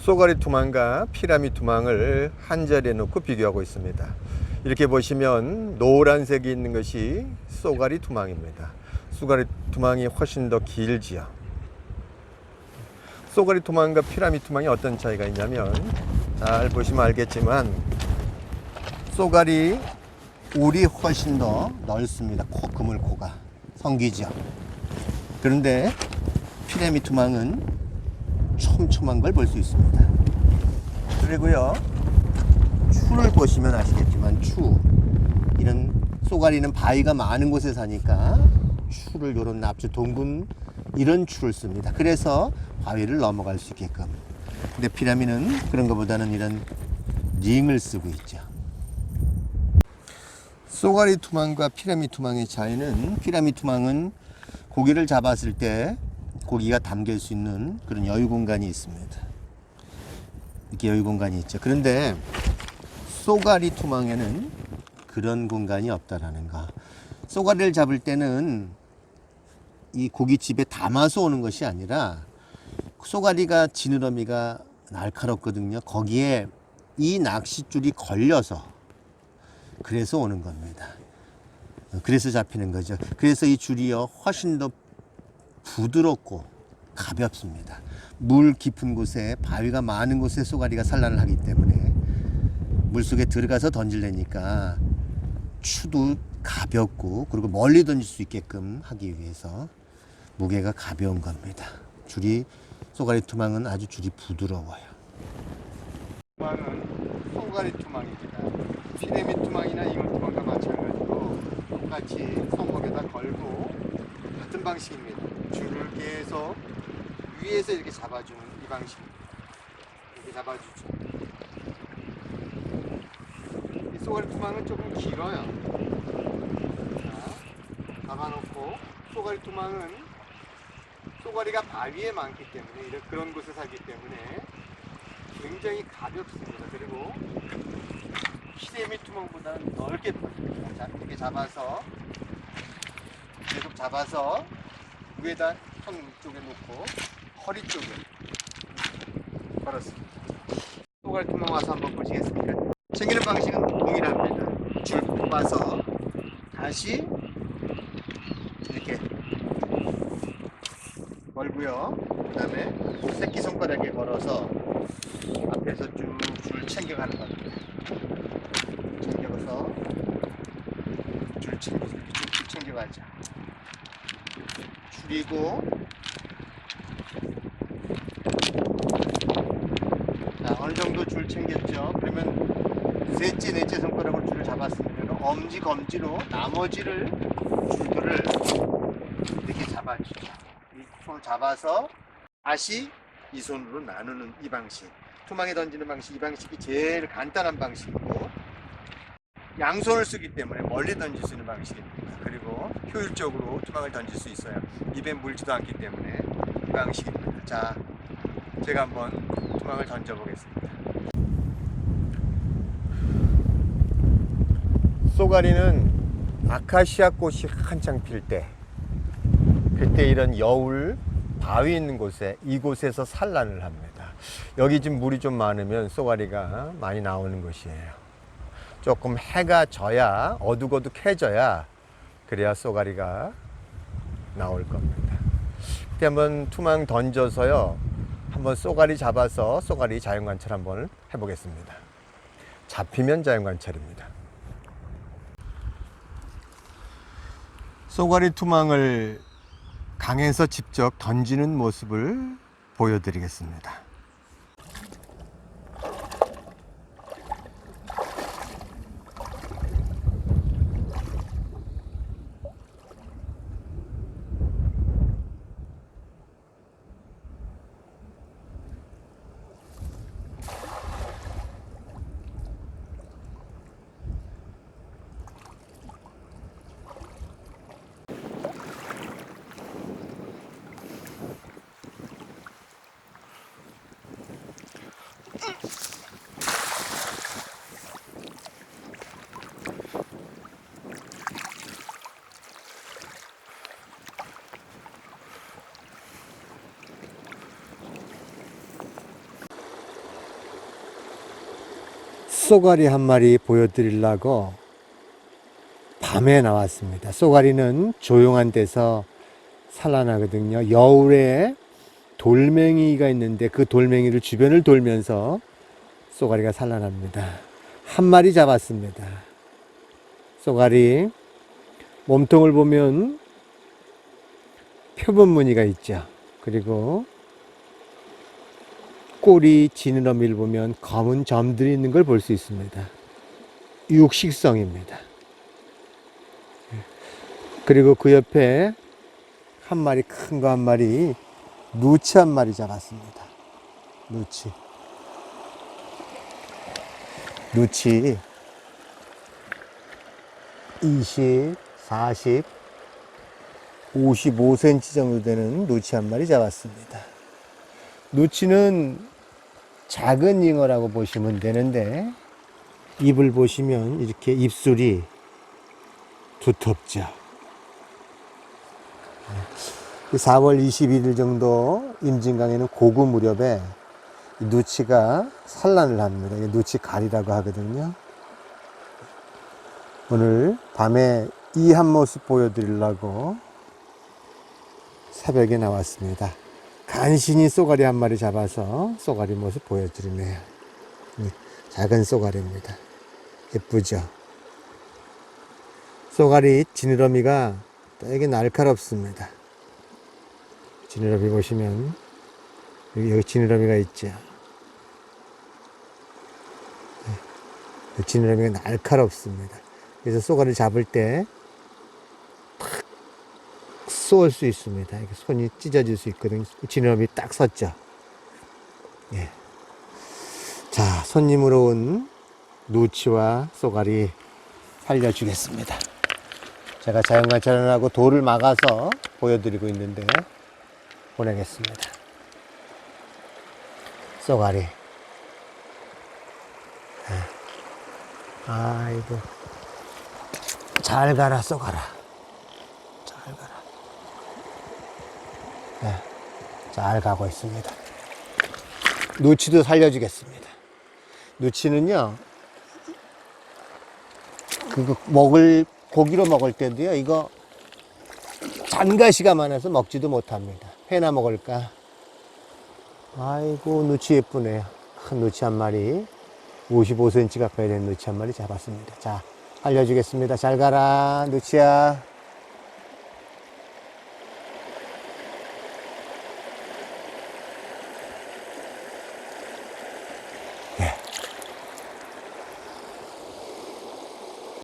쏘가리 투망과 피라미 투망을 한 자리에 놓고 비교하고 있습니다. 이렇게 보시면 노란색이 있는 것이 쏘가리 투망입니다. 쏘가리 투망이 훨씬 더 길지요. 쏘가리 투망과 피라미 투망이 어떤 차이가 있냐면 잘 보시면 알겠지만 쏘가리 울이 훨씬 더 넓습니다. 코, 그물코가 성기죠. 그런데 피라미 투망은 촘촘한 걸 볼 수 있습니다. 그리고요 추를 보시면 아시겠지만 추 이런 쏘가리는 바위가 많은 곳에 사니까 추를 요런 납주 동분 이런 추를 씁니다. 그래서 바위를 넘어갈 수 있게끔. 근데 피라미는 그런 것보다는 이런 링을 쓰고 있죠. 쏘가리 투망과 피라미 투망의 차이는 피라미 투망은 고기를 잡았을 때 고기가 담길 수 있는 그런 여유 공간이 있습니다. 이렇게 여유 공간이 있죠. 그런데 쏘가리 투망에는 그런 공간이 없다라는 거. 쏘가리를 잡을 때는 이 고깃집에 담아서 오는 것이 아니라 쏘가리가 지느러미가 날카롭거든요. 거기에 이 낚싯줄이 걸려서 그래서 오는 겁니다. 그래서 잡히는 거죠. 그래서 이 줄이요 훨씬 더 부드럽고 가볍습니다. 물 깊은 곳에 바위가 많은 곳에 쏘가리가 산란을 하기 때문에 물 속에 들어가서 던질래니까 추도 가볍고 그리고 멀리 던질 수 있게끔 하기 위해서 무게가 가벼운 겁니다. 줄이 쏘가리 투망은 아주 줄이 부드러워요. 투망은 쏘가리 투망입니다. 피레미 투망이나 잉어 투망과 마찬가지로 똑같이 손목에다 걸고 같은 방식입니다. 줄을 계속 위에서 이렇게 잡아주는 이 방식입니다. 이렇게 잡아주죠. 이 쏘가리 투망은 조금 길어요. 자, 잡아놓고 쏘가리 투망은 쏘가리가 바위에 많기 때문에 이런 그런 곳에 살기 때문에 굉장히 가볍습니다. 그리고 피레미 투망보다는 넓게. 자, 이렇게 잡아서 계속 잡아서 위에다 손 쪽에 놓고 허리 쪽에 걸었습니다. 쏘가리 투망 와서 한번 보시겠습니까? 챙기는 방식은 동일합니다. 줄 뽑아서 다시 이렇게 걸고요. 그 다음에 새끼 손가락에 걸어서 앞에서 쭉 줄 챙겨가는 겁니다. 챙겨서 줄 챙겨 이렇게 쭉쭉 챙겨가죠. 줄이고 자 어느 정도 줄 챙겼죠. 그러면 셋째 넷째 손가락으로 줄을 잡았으면 엄지 검지로 나머지를 줄들을 이렇게 잡아주죠. 이 손을 잡아서 다시 이 손으로 나누는 이 방식. 투망에 던지는 방식 이 방식이 제일 간단한 방식이고 양손을 쓰기 때문에 멀리 던질 수 있는 방식입니다. 그리고 효율적으로 투망을 던질 수 있어요. 입에 물지도 않기 때문에 이 방식입니다. 자, 제가 한번 투망을 던져보겠습니다. 쏘가리는 아카시아 꽃이 한창 필 때, 그때 이런 여울, 바위 있는 곳에 이곳에서 산란을 합니다. 여기 지금 물이 좀 많으면 쏘가리가 많이 나오는 곳이에요. 조금 해가 져야 어둑어둑해져야 그래야 쏘가리가 나올 겁니다. 그때 한번 투망 던져서요. 한번 쏘가리 잡아서 쏘가리 자연 관찰 한번 해보겠습니다. 잡히면 자연 관찰입니다. 쏘가리 투망을 강에서 직접 던지는 모습을 보여드리겠습니다. 쏘가리 한 마리 보여드리려고 밤에 나왔습니다. 쏘가리는 조용한 데서 산란하거든요. 여울에 돌멩이가 있는데 그 돌멩이를 주변을 돌면서 쏘가리가 산란합니다. 한 마리 잡았습니다. 쏘가리 몸통을 보면 표본 무늬가 있죠. 그리고 꼬리 지느러미를 보면 검은 점들이 있는 걸 볼 수 있습니다. 육식성입니다. 그리고 그 옆에 한 마리 큰 거 한 마리 누치 한 마리 잡았습니다. 누치. 누치 20, 40, 55cm 정도 되는 누치 한 마리 잡았습니다. 누치는 작은 잉어라고 보시면 되는데 입을 보시면 이렇게 입술이 두텁죠. 4월 21일 정도 임진강에는 고구 무렵에 이 누치가 산란을 합니다. 이게 누치 갈이라고 하거든요. 오늘 밤에 이 한 모습 보여드리려고 새벽에 나왔습니다. 간신히 쏘가리 한 마리 잡아서 쏘가리 모습 보여드리네요. 네, 작은 쏘가리입니다. 예쁘죠? 쏘가리 지느러미가 되게 날카롭습니다. 지느러미 보시면 여기, 지느러미가 있죠. 네, 이 지느러미가 날카롭습니다. 그래서 쏘가리를 잡을 때탁 쏘을 수 있습니다. 손이 찢어질 수 있거든요. 지느러미 딱 섰죠. 예. 자, 손님으로 온 누치와 쏘가리 살려주겠습니다. 제가 자연관찰하고 돌을 막아서 보여드리고 있는데 보내겠습니다. 쏘가리. 예. 아이고. 잘 가라, 쏘가라. 잘 가라. 네, 잘 가고 있습니다. 누치도 살려주겠습니다. 누치는요, 그거 먹을, 고기로 먹을 때도요, 이거 잔가시가 많아서 먹지도 못합니다. 회나 먹을까? 아이고, 누치 예쁘네요. 큰 누치 한 마리, 55cm 가까이 된 누치 한 마리 잡았습니다. 자, 알려주겠습니다. 잘 가라, 누치야.